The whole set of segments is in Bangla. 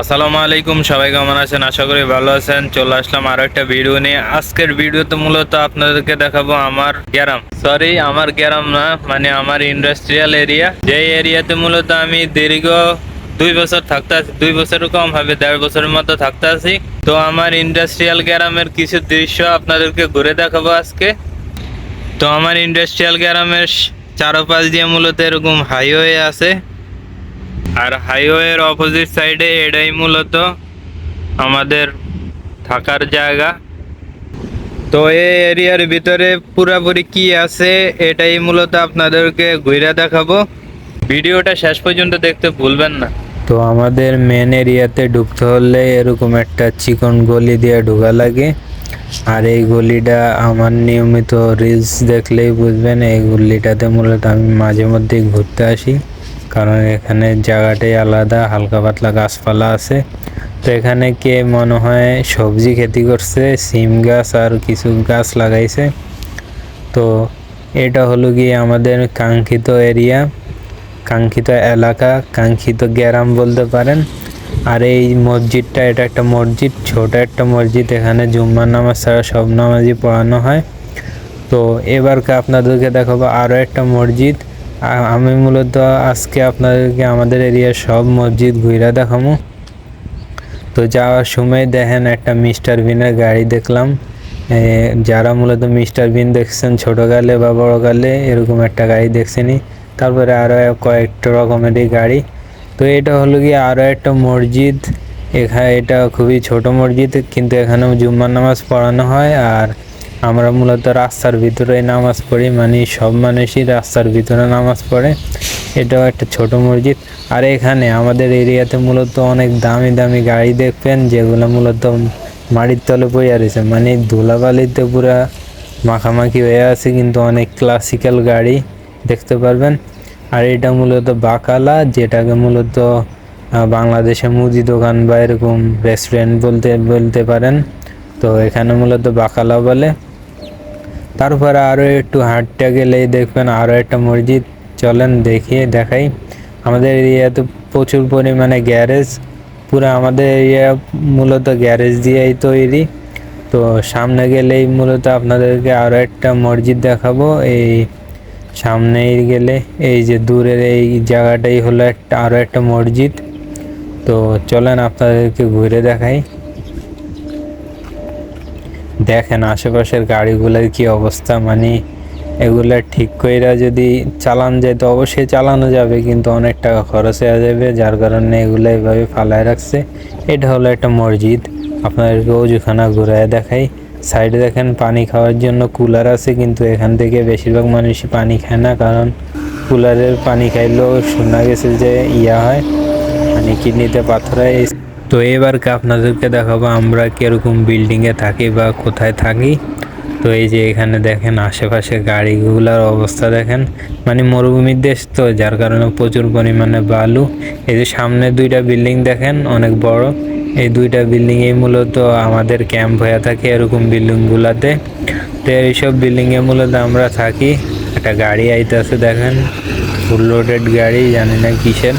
আসসালামু আলাইকুম, সবাই কেমন আছেন? আশা করি ভালো আছেন। চলে আসলাম আরও একটা ভিডিও নিয়ে। আজকের ভিডিওতে মূলত আপনাদেরকে দেখাবো আমার গ্রাম সরি আমার গ্রাম না মানে আমার ইন্ডাস্ট্রিয়াল এরিয়া যে এরিয়াতে মূলত আমি দীর্ঘ দুই বছর থাকতে আছি, দুই বছরের কম হবে, দেড় বছরের মতো থাকতে আছি। তো আমার ইন্ডাস্ট্রিয়াল গ্রামের কিছু দৃশ্য আপনাদেরকে ঘুরে দেখাবো আজকে। তো আমার ইন্ডাস্ট্রিয়াল গ্রামের চারপাশ দিয়ে মূলত এরকম হাইওয়ে আছে। আর হাইওয়ের অপোজিট সাইডে এটাই মূলত আমাদের থাকার জায়গা। তো এই এরিয়ার ভিতরে পুরাপুরি কি আছে এটাই মূলত আপনাদেরকে ঘুরে দেখাবো। ভিডিওটা শেষ পর্যন্ত দেখতে ভুলবেন না। তো আমাদের মেন এরিয়াতে ঢুকতে হলে এরকম একটা চিকন গলি দিয়ে ঢোকা লাগে। আর এই গলিটা আমার নিয়মিত রিলস দেখলেই বুঝবেন, এই গলিটাতে মূলত আমি মাঝে মধ্যেই ঘুরতে আসি। কারণ এখানে জায়গাটাই আলাদা, হালকা পাতলা গাছপালা আছে। তো এখানে কে মনে হয় সবজি খেতি করছে, সিম গাছ আর কিছু গাছ লাগাইছে। তো এটা হলো গিয়ে আমাদের কাঙ্ক্ষিত এরিয়া, কাঙ্ক্ষিত এলাকা, কাঙ্ক্ষিত গ্রাম বলতে পারেন। আর এই মসজিদটা, এটা একটা মসজিদ, ছোট একটা মসজিদ, এখানে জুম্মার নামাজ ছাড়া সব নামাজই পড়ানো হয়। তো এবারকে আপনাদেরকে দেখাবো আরও একটা মসজিদ। আমি মূলত আজকে আপনাদেরকে আমাদের এরিয়ার সব মসজিদ ঘুরে দেখাবো তো যাওয়ার সময় দেখেন একটা মিস্টার বিনের গাড়ি দেখলাম। যারা মূলত মিস্টার বিন দেখছেন, ছোটোকালে বা বড়কালে এরকম একটা গাড়ি দেখছেনি তারপরে আরও কয়েকটা রকমেরই গাড়ি। তো এটা হলো কি আরও একটা মসজিদ। এখানে এটা খুবই ছোট মসজিদ, কিন্তু এখানে জুম্মার নামাজ পড়ানো হয় আর আমরা মূলত রাস্তার ভিতরে নামাজ পড়ি মানে সব মানুষই রাস্তার ভিতরে নামাজ পড়ে। এটাও একটা ছোট মসজিদ। আর এখানে আমাদের এরিয়াতে মূলত অনেক দামি দামি গাড়ি দেখবেন, যেগুলো মূলত মাটির তলে পড়ে রয়েছে। মানে ধুলাবালিতে পুরা মাখামাখি হয়ে আছে, কিন্তু অনেক ক্লাসিক্যাল গাড়ি দেখতে পারবেন। আর এটা মূলত বাকালা, যেটাকে মূলত বাংলাদেশে মুদি দোকান বা এরকম রেস্টুরেন্ট বলতে বলতে পারেন। তো এখানে মূলত বাকালা বলে। তারপরে আরও একটু হাঁটতে গেলেই দেখবেন আরও একটা মসজিদ। চলেন দেখিয়ে দেখাই। আমাদের এরিয়াতে প্রচুর পরিমাণে গ্যারেজ। পুরো আমাদের এরিয়া মূলত গ্যারেজ দিয়েই তৈরি। তো সামনে গেলেই মূলত আপনাদেরকে আরও একটা মসজিদ দেখাবো। এই সামনেই গেলে এই যে দূরের এই জায়গাটাই হলো একটা আরও একটা মসজিদ। তো চলেন আপনাদেরকে ঘুরে দেখাই। দেখেন আশেপাশের গাড়িগুলোর কি অবস্থা মানে এগুলা ঠিক কইরা যদি চালান যায় তো অবশ্যই চালানো যাবে, কিন্তু অনেক টাকা খরচ হয়ে যাবে, যার কারণে এগুলো এভাবে ফালায় রাখছে। এটা হলো একটা মসজিদ। আপনাদেরকে অজুখানা ঘুরায় দেখাই। সাইডে দেখেন পানি খাওয়ার জন্য কুলার আছে, কিন্তু এখান থেকে বেশিরভাগ মানুষই পানি খায় না, কারণ কুলারের পানি খাইলেও শোনা গেছে যে ইয়া হয় মানে কিডনিতে পাথর হয়। তো এবারকে আপনাদেরকে দেখাবো আমরা কীরকম বিল্ডিংয়ে থাকি বা কোথায় থাকি। তো এই যে এখানে দেখেন আশেপাশে গাড়িগুলোর অবস্থা দেখেন। মানে মরুভূমির দেশ তো, যার কারণে প্রচুর পরিমাণে বালু। এই যে সামনে দুইটা বিল্ডিং দেখেন, অনেক বড়। এই দুইটা বিল্ডিংয়েই মূলত আমাদের ক্যাম্প হয়ে থাকে এরকম বিল্ডিংগুলোতে তো এইসব বিল্ডিংয়ে মূলত আমরা থাকি। একটা গাড়ি আইতেছে দেখেন। ফুল লোডেড গাড়ি, জানি না কিসের।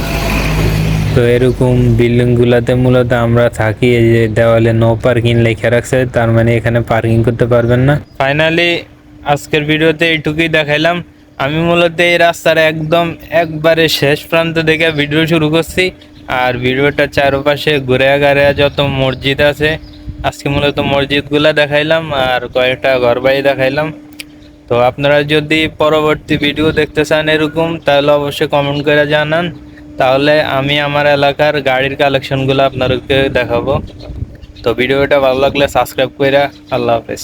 তো এরকম বিল্ডিং গুলাতে মূলত আমরা থাকি, এই যে দেওয়ালে নো পার্কিং লেখা রাখছে, তার মানে এখানে পার্কিং করতে পারবেন না। ফাইনালি আজকের ভিডিওতে এইটুকুই দেখাইলাম। আমি মূলত এই রাস্তার একদম একবারে শেষ প্রান্ত থেকে ভিডিও শুরু করছি। আর ভিডিওটা চারপাশে ঘুরে গাড়ে যত মসজিদ আছে, আজকে মূলত মসজিদগুলা দেখাইলাম আর কয়েকটা ঘরবাড়ি দেখাইলাম। তো আপনারা যদি পরবর্তী ভিডিও দেখতে চান এরকম, তাহলে অবশ্যই কমেন্ট করে জানান। তাহলে আমি আমার এলাকার গাড়ির কালেকশনগুলো আপনাদেরকে দেখাবো। তো ভিডিওটা ভালো লাগলে সাবস্ক্রাইব করে আল্লাহ হাফেজ।